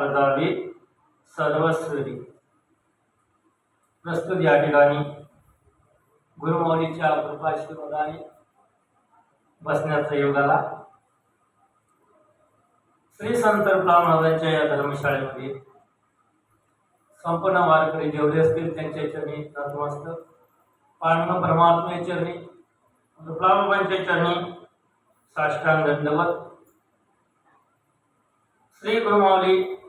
बजावी सर्वस्वी. प्रस्तुत या ठिकाणी गुरुमौलीच्या कृपाशीर्वादाने बसण्याचा योग आला. श्री संत महाराजांच्या या धर्मशाळेमध्ये संपूर्ण वारकरी जेवढे असतील त्यांच्या चरणी नतमस्तक पांडव परमात्मे चरणी रुपलाबाबांच्या चरणी साष्टांग दंडवत. श्री गुरुमावली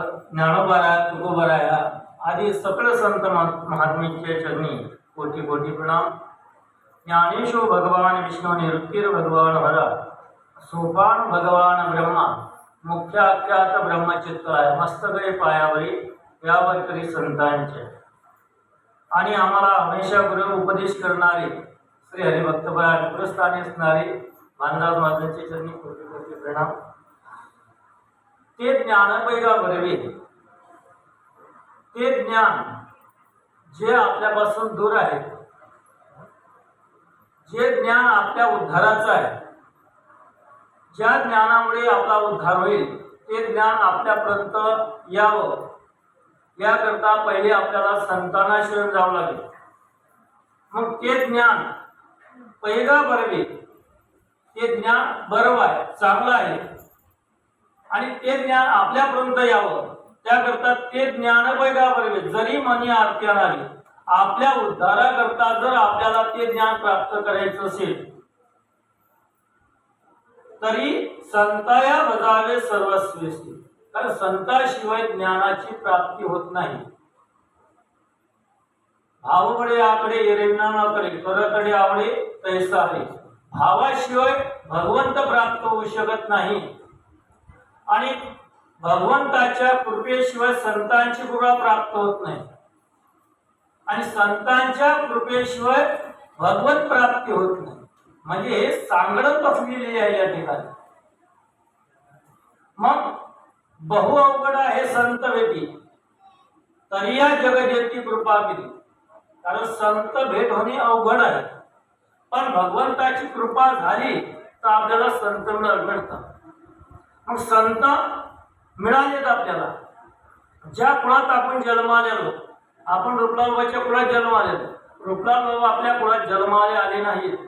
ज्ञानोबाराया तुकोबाराया आदी सकळ संत महा- चरणी कोटी कोटी प्रणाम. ज्ञानेशो भगवान विष्णू निवृत्तीर भगवान हरा सोपान भगवान ब्रह्मा मुख्य आख्यात ब्रह्मचित्ताय मस्तकळे पायावरी यावरकरी संतांचे. आणि आम्हाला हमेशा गुरु उपदेश करणारे श्री हरिभक्तपरायण पुरस्थानी असणारे मानदास महाराजांचे चरणी कोटी कोटी प्रणाम. ते ज्ञानपैगा भरवे ते ज्ञान जे आपल्यापासून दूर आहे जे ज्ञान आपल्या उद्धाराचं आहे ज्या ज्ञानामुळे आपला उद्धार होईल ते ज्ञान आपल्यापर्यंत यावं. याकरता पहिले आपल्याला संतांना शरण जावं लागेल. मग ते ज्ञान पैगा बरवे ते ज्ञान बरं आहे चांगलं आहे. आणि ते ज्ञान आपल्यापर्यंत यावं. त्याकरता ते ज्ञान पैगा बरवे जरी मनी आरती आणावी आपल्या उद्धाराकरता जर आपल्याला ते ज्ञान प्राप्त करायचं असेल तरी संताया बजावे सर्वस्वेशी कारण संताशिवाय ज्ञानाची प्राप्ती होत नाही. भावकडे आकडे एरेंना कडे करकडे आवडे तैसा आहे. भावाशिवाय भगवंत प्राप्त होऊ शकत नाही. आणि भगवंताच्या कृपेशिवाय संतांची कृपा प्राप्त होत नाही. आणि संतांच्या कृपेशिवाय भगवत प्राप्ती होत नाही. म्हणजे हे सांगडत पसलेले आहे या ठिकाणी. मग बहु अवघड आहे संत भेटी. तरी या जगजेती कृपा केली. कारण संत भेट होणे अवघड आहे. पण भगवंताची कृपा झाली तर आपल्याला संत मिळ- मिळतात. मग संत मिळालेत आपल्याला. ज्या कुळात आपण जन्मालेलो आपण रुपलाबाबाच्या कुळात जन्म आलेलो. रुपलाल बाबा आपल्या कुळात जन्माले आले नाहीत.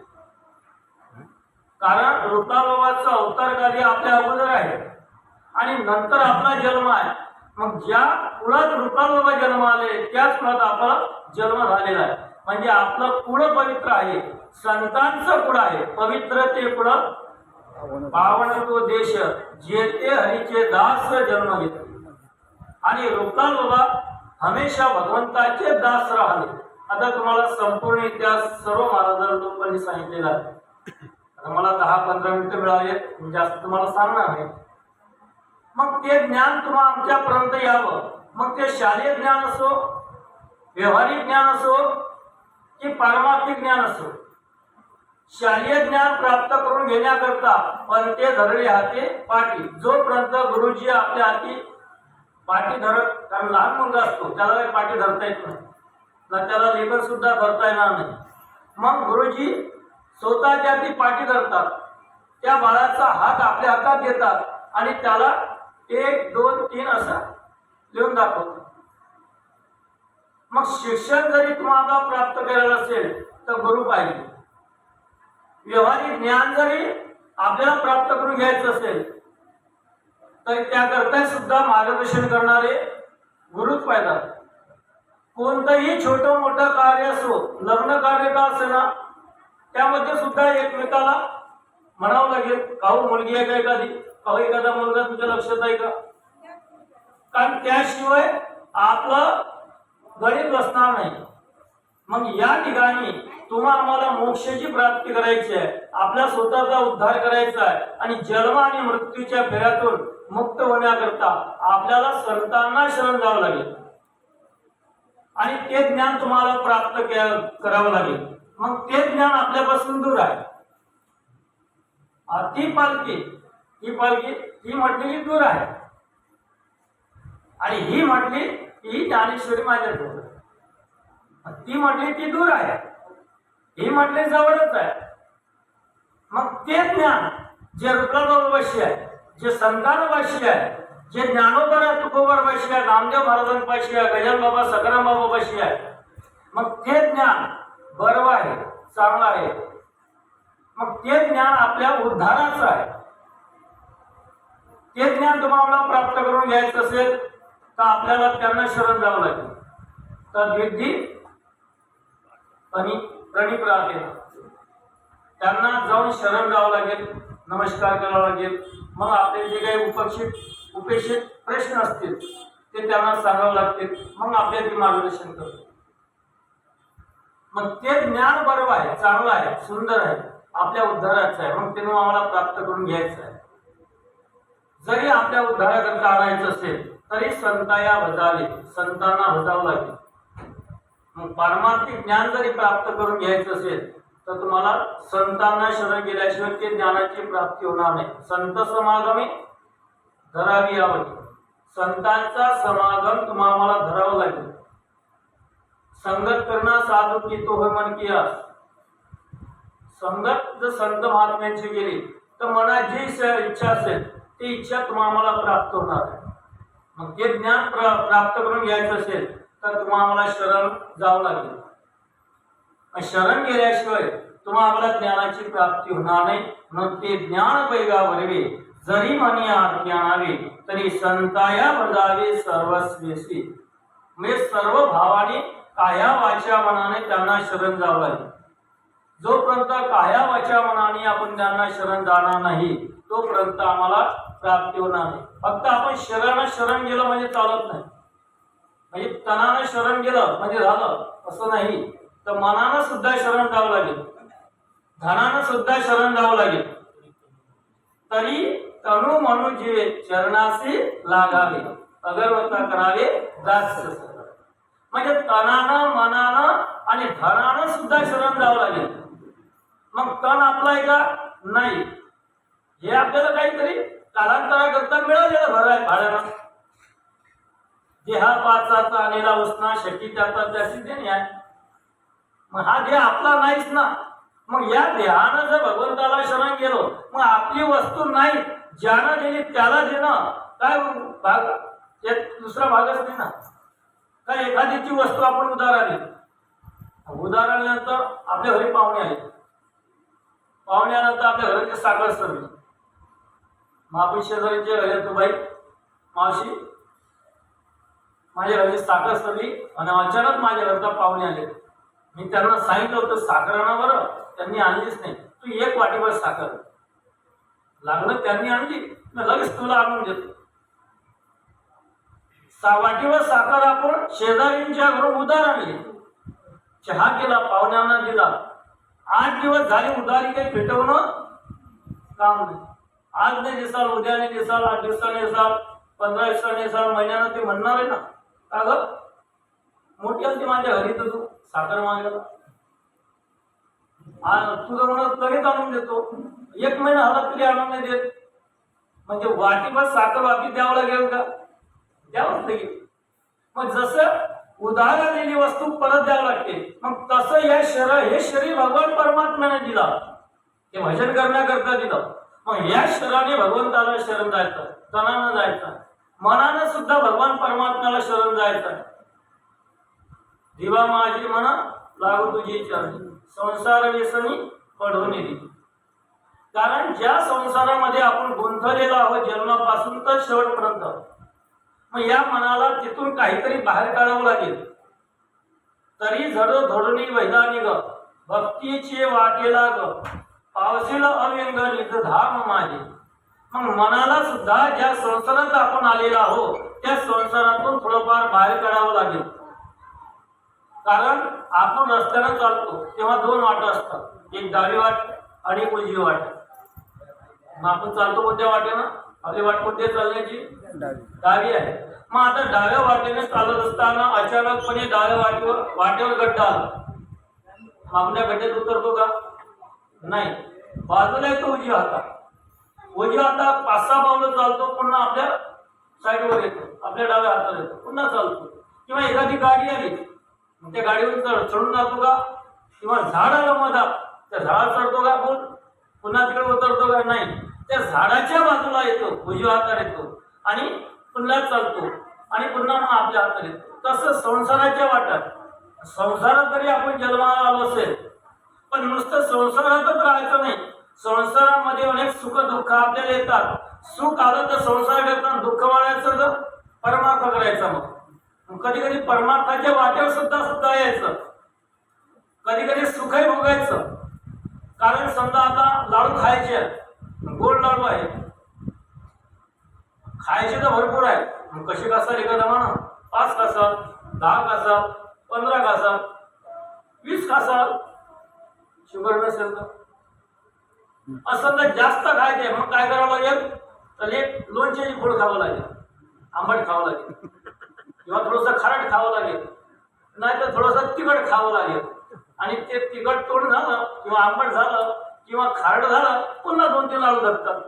कारण रुपलाल बाबाचा अवतार कार्य आपल्या अगोदर आहे. आणि नंतर आपला जन्म आहे. मग ज्या कुळात रुपलाल बाबा जन्म आले त्याच कुळात आपला जन्म झालेला आहे. म्हणजे आपलं कुळ पवित्र आहे. संतांचं कुळ आहे. पवित्र ते कुळ पावन तो देश जेते हरीचे दास जन्म घेतले. आणि रुपलाल बाबा हमेशा भगवंताचे दास राहिले. आता तुम्हाला संपूर्ण इतिहास सर्व महाराजांना लोकांनी सांगितलेला आहे. आता मला दहा पंधरा मिनिटं मिळाले जास्त तुम्हाला सांगणार नाही. मग ते ज्ञान तुम्हाला आमच्यापर्यंत यावं. मग ते शालेय ज्ञान असो व्यवहारिक ज्ञान असो की पारमार्थिक ज्ञान असो. शालेय ज्ञान प्राप्त करून घेण्याकरता पण ते धरले हाते पाठी. जोपर्यंत गुरुजी आपल्या हाती पाठी धरत कारण लहान मुलगा असतो त्याला काही पाठी धरता येत नाही. ना त्याला लेबर सुद्धा धरता येणार नाही. मग गुरुजी स्वतःच्या ती पाठी धरतात. त्या बाळाचा हात आपल्या हातात घेतात आणि त्याला एक दोन तीन असं लिहून दाखवतात. मग शिक्षण जरी तुम्हाला प्राप्त करायला असेल तर गुरु पाहिजे. व्यवहारिक ज्ञान जरी आपल्याला प्राप्त करून घ्यायचं असेल तर त्याकरता सुद्धा मार्गदर्शन करणारे गुरुच पाहिजे कोणतंही छोटं मोठं कार्य असो लग्न कार्य का असेना त्यामध्ये सुद्धा एकमेकाला म्हणावं लागेल काहू मुलगी आहे का एखादी? काहू एखादा मुलगा तुमच्या लक्षात आहे का? कारण त्याशिवाय आपलं गणित बसणार नाही. मग या ठिकाणी तुम्हाला आम्हाला मोक्षाची प्राप्ती करायची आहे. आपल्या स्वतःचा उद्धार करायचा आहे. आणि जन्म आणि मृत्यूच्या फेऱ्यातून मुक्त होण्याकरता आपल्याला संतांना शरण जावं लागेल. आणि ते ज्ञान तुम्हाला प्राप्त करावं लागेल. मग ते ज्ञान आपल्यापासून दूर आहे. ती पालखी ही पालखी ही म्हटलेली दूर आहे. आणि ही म्हटली ही ज्ञानेश्वरी माझ्या दूर ती म्हटली ती दूर आहे. ही म्हटले जवळच आहे. मग ते ज्ञान जे रुद्रबाबाशी आहे जे संतानपाशी आहे जे ज्ञानोबा तुकोबरपाशी आहे नामदेव महाराजांपाशी आहे गजान बाबा सकाराम बाबापाशी आहे मग ते ज्ञान बरं आहे चांगलं आहे. मग ते ज्ञान आपल्या उद्धाराचं आहे. ते ज्ञान तुम्हाला प्राप्त करून घ्यायचं असेल तर आपल्याला त्यांना शरण जावं लागेल. तर विद्धी आणि प्रणित राहते त्यांना जाऊन शरण जावं लागेल नमस्कार करावा लागेल. मग आपले जे काही उपेक्षित उपेक्षित प्रश्न असतील ते त्यांना सांगावं लागतील. मग आपले ते मार्गदर्शन करतो मग ते ज्ञान बरोबर आहे चांगलं आहे सुंदर आहे आपल्या उद्धाराचं आहे. मग ते आम्हाला प्राप्त करून घ्यायचं आहे. जरी आपल्या उद्धाराकरता आणायचं असेल तरी संताया भजावे संतांना भजावं लागेल. मग पारमार्थिक ज्ञान जरी प्राप्त करून घ्यायचं असेल तर तुम्हाला संतांना शरण गेल्याशिवाय ते ज्ञानाची प्राप्ती होणार नाही. संत समागमे धरावी यावं. संतांचा समागम तुम्हाला धरावं लागेल. संगत करणं साधू की तो होय मन किया संगत जर संत महात्म्यांची गेली तर मनात जी इच्छा असेल ती इच्छा तुम्हाला प्राप्त होणार आहे मग ते ज्ञान प्रा- प्राप्त करून घ्यायचं असेल तर तुम्हाला शरण जावं लागेल. शरण गेल्याशिवाय तुम्हाला ज्ञानाची प्राप्ती होणार नाही. म्हणून ते ज्ञान पैगा वरवे जरी मनी आरती आणावे तरी संताया बजावे सर्वस्वेसी म्हणजे सर्व भावाने काया वाच्या मनाने त्यांना शरण जावं लागेल. जोपर्यंत काया वाच्या मनाने आपण त्यांना शरण जाणार नाही तोपर्यंत आम्हाला प्राप्ती होणार नाही. फक्त आपण शरण शरण गेलं म्हणजे चालत नाही. म्हणजे तनानं शरण गेलं म्हणजे झालं असं नाही. तर मनानं सुद्धा शरण जावं लागेल. धनानं सुद्धा शरण जावं लागेल. तरी तनु मनु जे चरणाशी लागावे अगरवत्ता करावे दास म्हणजे तनानं मनानं आणि धनानं सुद्धा शरण जावं लागेल. मग तण आपला आहे का? नाही. हे आपल्याला काहीतरी कालांतराकरता मिळालेलं भर आहे भाड्यानं. देहा पाचाचा आलेला उसना शक्ती त्याचा त्याची देणे आहे मग हा देह आपला नाहीच ना. मग या देहानं जर भगवंताला शरण गेलो मग आपली वस्तू नाही ज्यानं दिली त्याला देणं. काय भाग? एक दुसरा भागच नाही ना. काय एखादीची वस्तू आपण उदाहरण आली आपल्या घरी पाहुणे आले. पाहुणे आल्यानंतर आपल्या घराचे साखर सरली मग आपण शेजारीचे घरी तो बाई मावशी माझ्या घरची साखर सरली आणि अचानक माझ्या घरचा पाहुणे आले. मी त्यांना सांगितलं होतं साखर आणा बरं. त्यांनी आणलीच नाही. तू एक वाटीभर साखर. लागलं त्यांनी आणली. मी लगेच तुला आणून देतो. सा वाटीवर साखर आपण शेजारींच्या घरून उधार आणली. चहा केला पाहुण्यांना दिला. आठ दिवस झाले उधारी काही पेटवणं काम नाही. आज नाही दिसाल उद्याने दिसाल आठ दिवसाने दिसाल पंधरा दिवसाने दिसाल महिन्यानं ते म्हणणार आहे ना. का ग मोठी असते माझ्या घरी तर तू साखर मागायला तुझं म्हणत लगेच आणून देतो एक महिना हवा तरी आणून नाही देत. म्हणजे वाटीभर साखर वाटी द्यावं लागेल का? द्यावंच लागेल. मग जसं उधार आलेली वस्तू परत द्यावं लागते मग तसं या शरीर हे शरीर भगवान परमात्म्याने दिला. ते भजन करण्याकरता दिलं. मग या शरीराने भगवंताला शरण जायचं तणानं जायचं. मनानं सुद्धा भगवान परमात्म्याला शरण जायचं दिवा माझी म्हणा लागू तुझी चरणी संसार व्यसनी पडवून दिली कारण ज्या संसारामध्ये आपण गुंतलेलो आहोत जन्मापासून तर शेवटपर्यंत मग या मनाला तिथून काहीतरी बाहेर काढावं लागेल. तरी झड धोडणी वैदानी ग भक्तीचे वाटे लाग. पावसेला अव्यंग निज धाम माझे मग मनाला सुद्धा ज्या संसारात आपण आलेलो आहोत त्या संसारातून थोडंफार बाहेर काढावं लागेल. कारण आपण रस्त्यानं चालतो तेव्हा दोन वाटा असतात. एक डावी वाट आणि एक उजवी वाट. मग आपण चालतो कोणत्या वाटेनं? आपली वाट कोणती चालण्याची? डावी आहे. मग आता डाव्या वाटेने चालत असताना अचानकपणे डाव्या वाटेवर वाटेवर गड्डा आला. आपल्या गड्ड्यात उतरतो का? नाही. बाजूला येतो उजव्या हातात. वजी आता पाच सहा पावलं चालतो पुन्हा आपल्या साईडवर येतो आपल्या डाव्या हाताला येतो पुन्हा चालतो. किंवा एखादी गाडी आली त्या गाडीवर चढ चढून जातो का? किंवा झाड आलं मधात त्या झाडात चढतो का आपण? पुन्हा तिकडे उतरतो का? नाही. त्या झाडाच्या बाजूला येतो उजव्या हाताला येतो आणि पुन्हा चालतो आणि पुन्हा मग आपल्या हातात येतो. तसं संसाराच्या वाट्यात. संसारात जरी आपण जन्माला आलो असेल पण नुसतं संसारातच राहायचं नाही. संसारामध्ये अनेक सुख दुःख आपल्याला येतात. सुख आलं तर संसार घेताना दुःख वाढायचं तर परमार्थ करायचा मग. कधी कधी परमार्थाच्या वाट्यावर सुद्धा सुद्धा यायचं. कधी कधी सुखही भोगायचं. कारण समजा आता लाडू खायचे आहेत. गोड लाडू आहे खायचे तर भरपूर आहे मग कसे कसा एखादा म्हणा पाच कासा दहा कासा पंधरा कासा वीस कसा शुगर नसेल तर? असं तर जास्त खायचे मग काय करावं लागेल? तर एक लोणच्याची गोड खावं लागेल. आंबट खावं लागेल. किंवा थोडंसं खारट खावं लागेल. नाही तर थोडंसं तिखट खावं लागेल. आणि ते तिखट तोड झालं किंवा आंबट झालं किंवा खारट झालं पुन्हा दोन तीन लाडू धरतात.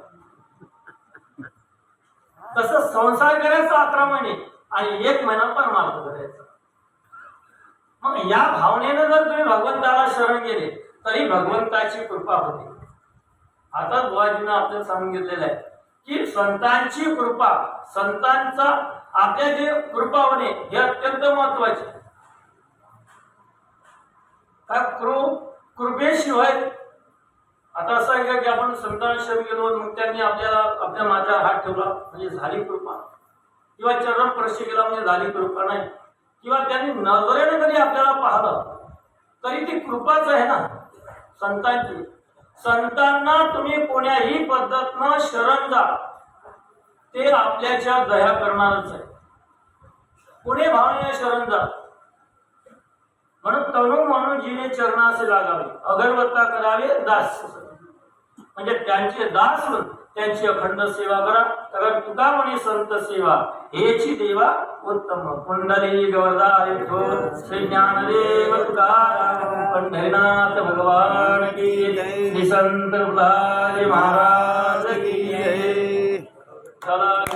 तसं संसार करायचा अकरा महिने आणि एक महिना परमार्थ करायचा. मग या भावनेनं जर तुम्ही भगवंताला शरण गेले तरी भगवंताची कृपा होते. आता बुवाजीनं आपल्याला सांगितलेलं आहे की संतांची कृपा संतांचा आपल्या जे कृपा होणे हे अत्यंत महत्त्वाचे. काय कृ कृपेशिवाय आता असं आहे का की आपण संतांशी गेलो मग त्यांनी आपल्याला आपल्या माझ्या हात ठेवला म्हणजे झाली कृपा? किंवा चरण स्पर्श केला म्हणजे झाली कृपा नाही? किंवा त्यांनी नजरेने कधी आपल्याला पाहलं तरी ती कृपाच आहे ना? संतांची. संतांना तुम्ही कोण्याही पद्धतनं शरण जा. ते आपल्याच्या दया करणारच आहे. पुणे भावनेने शरण जा. म्हणून तणू म्हणून जिने चरणास लागावे अगरबत्ता करावे दास. म्हणजे त्यांचे दास होऊन त्यांची अखंड सेवा करा. कारण तुका म्हणे संत सेवा हेची देवा उत्तम. कुंडली गवरदा श्री ज्ञानदेव तुकाराम पंढरीनाथ भगवान की जय. संत महाराज की जय. चला.